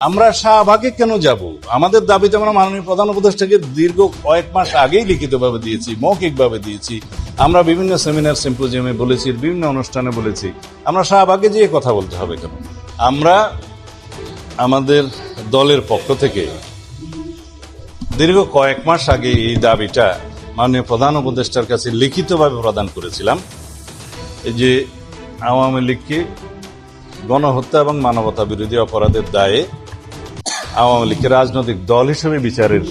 আমরা শাহবাগে কেন যাব? আমাদের দাবিতে আমরা মাননীয় প্রধান উপদেষ্টাকে দীর্ঘ কয়েক মাস আগেই লিখিতভাবে দিয়েছি, মৌখিকভাবে দিয়েছি। আমরা বিভিন্ন সেমিনার, সিম্পোজিয়ামে বলেছি, বিভিন্ন অনুষ্ঠানে বলেছি। আমরা শাহবাগে যেয়ে কথা বলতে হবে কেন? আমরা আমাদের দলের পক্ষ থেকে দীর্ঘ কয়েক মাস আগে এই দাবিটা মাননীয় প্রধান উপদেষ্টার কাছে লিখিতভাবে প্রদান করেছিলাম যে আওয়ামী লীগকে গণহত্যা এবং মানবতা বিরোধী অপরাধের দায়ে আওয়ামী লীগকে রাজনৈতিক দল হিসেবে বিচারের,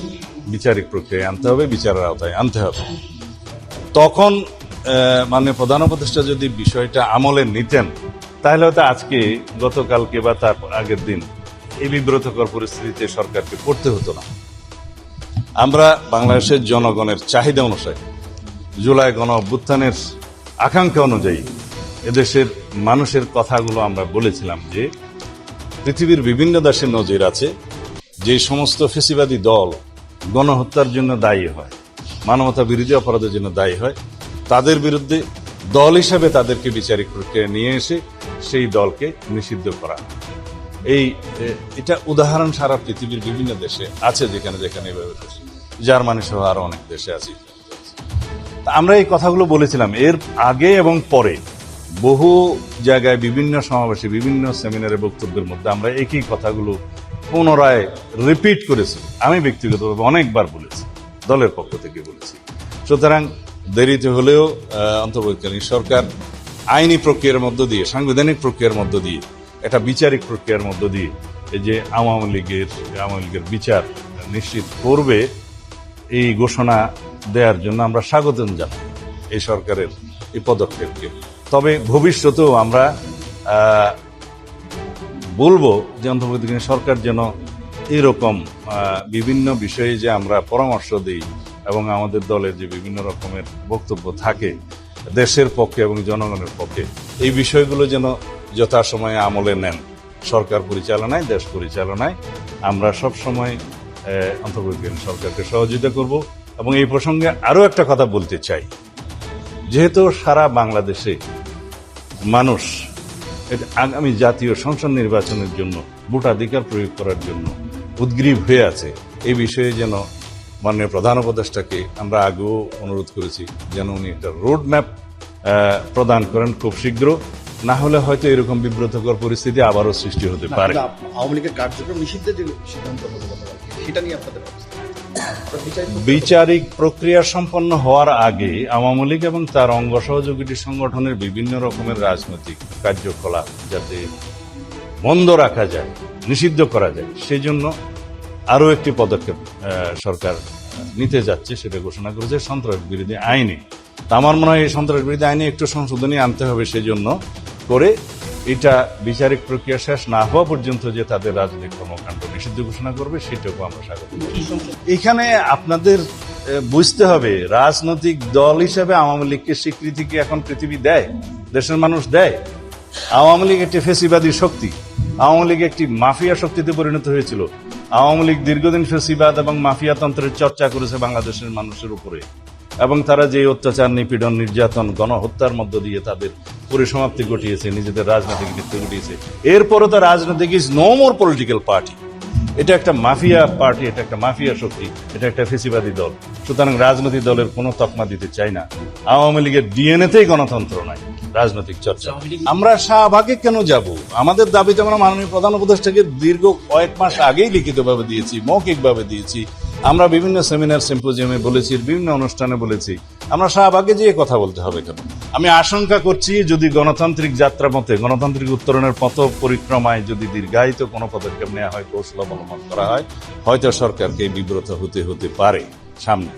বিচারিক প্রক্রিয়ায় আনতে হবে, বিচারের আওতায় আনতে হবে। তখন মাননীয় প্রধান উপদেষ্টা যদি বিষয়টা আমলে নিতেন, তাহলে হয়তো আজকে, গতকালকে বা তার আগের দিন এই বিব্রতকর পরিস্থিতিতে সরকারকে পড়তে হতো না। আমরা বাংলাদেশের জনগণের চাহিদা অনুসারে, জুলাই গণ অভ্যুত্থানের আকাঙ্ক্ষা অনুযায়ী এদেশের মানুষের কথাগুলো আমরা বলেছিলাম যে, পৃথিবীর বিভিন্ন দেশের নজির আছে যে সমস্ত ফেসিবাদী দল গণহত্যার জন্য দায়ী হয়, মানবতা বিরোধী অপরাধের জন্য দায়ী হয়, তাদের বিরুদ্ধে দল হিসাবে তাদেরকে বিচারিক প্রক্রিয়া নিয়ে এসে সেই দলকে নিষিদ্ধ করা এই এটা উদাহরণ সারা পৃথিবীর বিভিন্ন দেশে আছে যেখানে যেখানে এভাবে। জার্মানি সহ আরও অনেক দেশে আছে আমরা এই কথাগুলো বলেছিলাম, এর আগে এবং পরে বহু জায়গায় বিভিন্ন সমাবেশে, বিভিন্ন সেমিনারে বক্তব্যের মধ্যে আমরা একই কথাগুলো পুনরায় রিপিট করেছে। আমি ব্যক্তিগতভাবে অনেকবার বলেছি, দলের পক্ষ থেকে বলেছি। সুতরাং দেরিতে হলেও অন্তর্বর্তীকালীন সরকার আইনি প্রক্রিয়ার মধ্য দিয়ে, সাংবিধানিক প্রক্রিয়ার মধ্য দিয়ে, একটা বিচারিক প্রক্রিয়ার মধ্য দিয়ে, এই যে আওয়ামী লীগের আওয়ামী লীগের বিচার নিশ্চিত করবে, এই ঘোষণা দেওয়ার জন্য আমরা স্বাগতম জানাই এই সরকারের এই পদক্ষেপকে। তবে ভবিষ্যতেও আমরা বলব যে অন্তর্বর্তীকালীন সরকার যেন এরকম বিভিন্ন বিষয়ে যে আমরা পরামর্শ দিই এবং আমাদের দলের যে বিভিন্ন রকমের বক্তব্য থাকে দেশের পক্ষে এবং জনগণের পক্ষে, এই বিষয়গুলো যেন যথাসময়ে আমলে নেন। সরকার পরিচালনায়, দেশ পরিচালনায় আমরা সব সময় অন্তর্বর্তীকালীন সরকারকে সহযোগিতা করব এবং এই প্রসঙ্গে আরও একটা কথা বলতে চাই। যেহেতু সারা বাংলাদেশে মানুষ এটা আগামী জাতীয় সংসদ নির্বাচনের জন্য ভোটাধিকার প্রয়োগ করার জন্য উদ্গ্রীব হয়ে আছে। এই বিষয়ে যেন মাননীয় প্রধান উপদেষ্টাকে আমরা আগেও অনুরোধ করেছি যেন উনি একটা রোড ম্যাপ প্রদান করেন খুব শীঘ্র। না হলে হয়তো এরকম বিব্রতকর পরিস্থিতি আবারও সৃষ্টি হতে পারে। আওয়ামী লীগের কার্যক্রম নিষিদ্ধের যে সিদ্ধান্ত সেটা নিয়ে আপনাদের বিচারিক প্রক্রিয়া- সম্পন্ন হওয়ার আগে আওয়ামী লীগ এবং তার অঙ্গ সহযোগী সংগঠনের বিভিন্ন রকমের রাজনৈতিক কার্যকলাপ যাতে বন্ধ রাখা যায়, নিষিদ্ধ করা যায় সেই জন্য আরও একটি পদক্ষেপ সরকার নিতে যাচ্ছে, সেটা ঘোষণা করেছে সন্ত্রাস বিরোধী আইনে আমার মনে হয় এই সন্ত্রাস বিরোধী আইনে একটু সংশোধনী আনতে হবে, সেজন্য করে এটা বিচারিক প্রক্রিয়া শেষ না হওয়া পর্যন্ত যে তাদের রাজনৈতিক কর্মকাণ্ড নিষিদ্ধ ঘোষণা করবে সেটাকে আমরা স্বাগত এখানে আপনাদের বুঝতে হবে, রাজনৈতিক দল হিসেবে আওয়ামী লীগকে স্বীকৃতি কি এখন পৃথিবী দেয়? দেশের মানুষ দেয়? আওয়ামী লীগ একটি ফেসিবাদী শক্তি। আওয়ামী লীগ একটি মাফিয়া শক্তিতে পরিণত হয়েছিল। আওয়ামী লীগ দীর্ঘদিন ফেসিবাদ এবং মাফিয়া তন্ত্রের চর্চা করেছে বাংলাদেশের মানুষের উপরে। এবং তারা যে অত্যাচার, নিপীড়ন, নির্যাতন, গণহত্যার মধ্য দিয়ে তাদের পরিসমাপ্তি ঘটিয়েছে, নিজেদের রাজনৈতিক মৃত্যু ঘটিয়েছে। এরপরও তো রাজনৈতিক is no more political party এটা একটা মাফিয়া পার্টি এটা একটা মাফিয়া শক্তি এটা একটা ফেসিবাদী দল। সুতরাং রাজনৈতিক দলের কোনো তকমা দিতে চাই না। আওয়ামী লীগের ডিএনএতেই গণতন্ত্র নাই রাজনৈতিক চর্চা। আমরা শাহবাগে কেন যাব? আমাদের দাবিতে আমরা মাননীয় প্রধান উপদেষ্টাকে দীর্ঘ কয়েক মাস আগেই লিখিতভাবে দিয়েছি মৌখিকভাবে দিয়েছি। আমরা বিভিন্ন সেমিনার সিম্পোজিয়ামে বলেছি বিভিন্ন অনুষ্ঠানে বলেছি। আমরা শাহবাগে যেয়ে কথা বলতে হবে কেন? আমি আশঙ্কা করছি যদি গণতান্ত্রিক যাত্রা মতে গণতান্ত্রিক উত্তরণের পথ পরিক্রমায় যদি দীর্ঘায়িত কোনো পদক্ষেপ নেওয়া হয় কৌশল অবলম্বন করা হয়। হয়তো সরকারকে বিব্রত হতে হতে পারে সামনে।